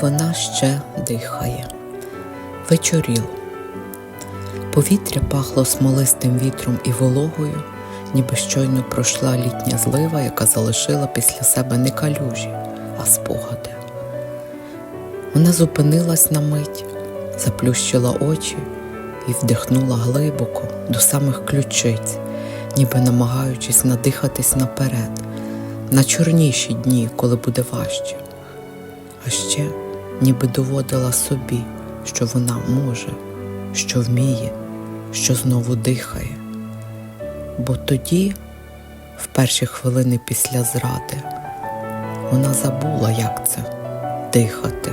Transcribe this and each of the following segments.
Вона ще дихає. Вечоріло. Повітря пахло смолистим вітром і вологою, ніби щойно пройшла літня злива, яка залишила після себе не калюжі, а спогади. Вона зупинилась на мить, заплющила очі і вдихнула глибоко до самих ключиць, ніби намагаючись надихатись наперед, на чорніші дні, коли буде важче. А ще ніби доводила собі, що вона може, що вміє, що знову дихає. Бо тоді, в перші хвилини після зради, вона забула, як це дихати.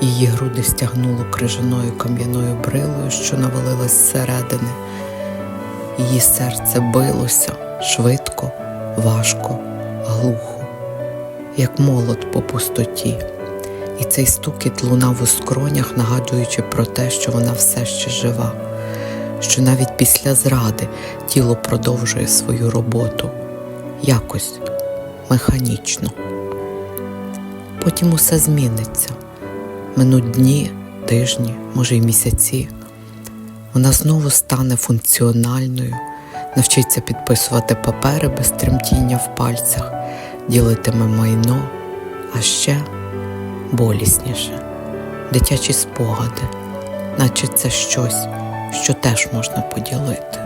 Її груди стягнуло крижаною кам'яною брилою, що навалилась зсередини. Її серце билося швидко, важко, глухо, як молот по пустоті. І цей стукіт лунав у скронях, нагадуючи про те, що вона все ще жива, що навіть після зради тіло продовжує свою роботу якось механічно. Потім усе зміниться. Минуть дні, тижні, може й місяці. Вона знову стане функціональною, навчиться підписувати папери без тремтіння в пальцях, ділитиме майно, а ще болісніше, дитячі спогади, наче це щось, що теж можна поділити.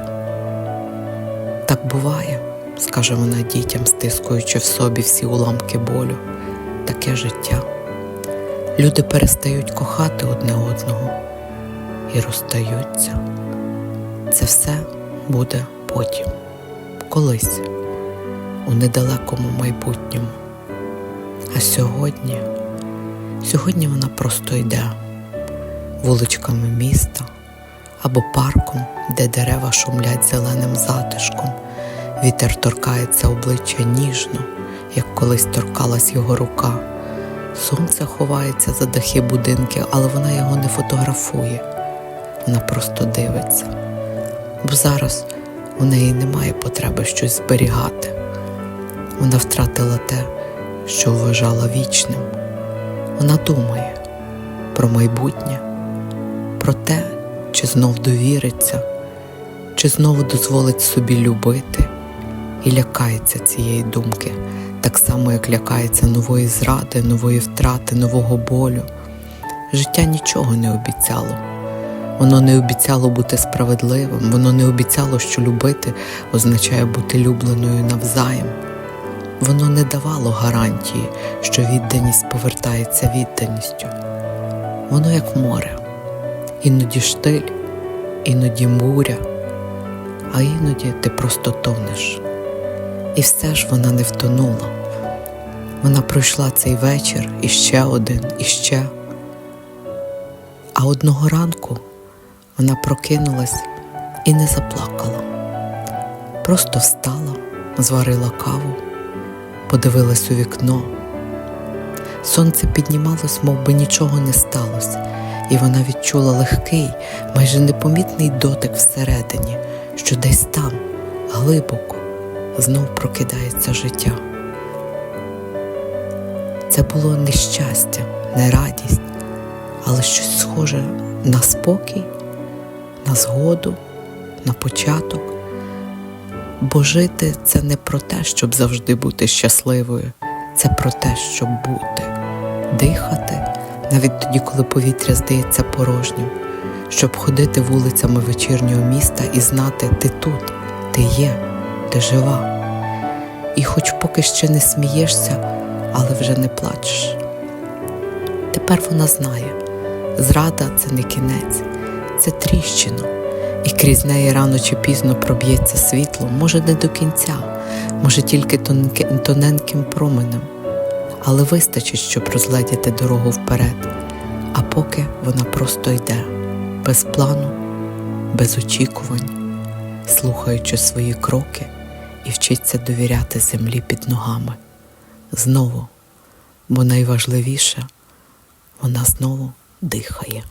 Так буває, скаже вона дітям, стискуючи в собі всі уламки болю, таке життя. Люди перестають кохати одне одного і розстаються. Це все буде потім, колись, у недалекому майбутньому. А сьогодні, сьогодні вона просто йде вуличками міста або парком, де дерева шумлять зеленим затишком. Вітер торкається обличчя ніжно, як колись торкалась його рука. Сонце ховається за дахи будинки, але вона його не фотографує. Вона просто дивиться. Бо зараз у неї немає потреби щось зберігати. Вона втратила те, що вважала вічним. Вона думає про майбутнє, про те, чи знов довіриться, чи знову дозволить собі любити і лякається цієї думки так само, як лякається нової зради, нової втрати, нового болю. Життя нічого не обіцяло. Воно не обіцяло бути справедливим, воно не обіцяло, що любити означає бути любленою навзаєм. Воно не давало гарантії, що відданість повертається відданістю. Воно як море, іноді штиль, іноді буря, а іноді ти просто тонеш. І все ж вона не втонула. Вона пройшла цей вечір і ще один, і ще. А одного ранку вона прокинулась і не заплакала. Просто встала, зварила каву, подивилась у вікно. Сонце піднімалось, мов би нічого не сталося, і вона відчула легкий, майже непомітний дотик всередині, що десь там, глибоко, знов прокидається життя. Це було не щастя, не радість, але щось схоже на спокій, на згоду, на початок. Бо жити це не про те, щоб завжди бути щасливою, це про те, щоб бути, дихати, навіть тоді, коли повітря здається порожнім, щоб ходити вулицями вечірнього міста і знати, ти тут, ти є, ти жива. І хоч поки ще не смієшся, але вже не плачеш. Тепер вона знає, зрада це не кінець, це тріщина, і крізь неї рано чи пізно проб'ється світло, може не до кінця, може тільки тоненьким, променем, але вистачить, щоб розгледіти дорогу вперед, а поки вона просто йде, без плану, без очікувань, слухаючи свої кроки і вчиться довіряти землі під ногами. Знову, бо найважливіше, вона знову дихає.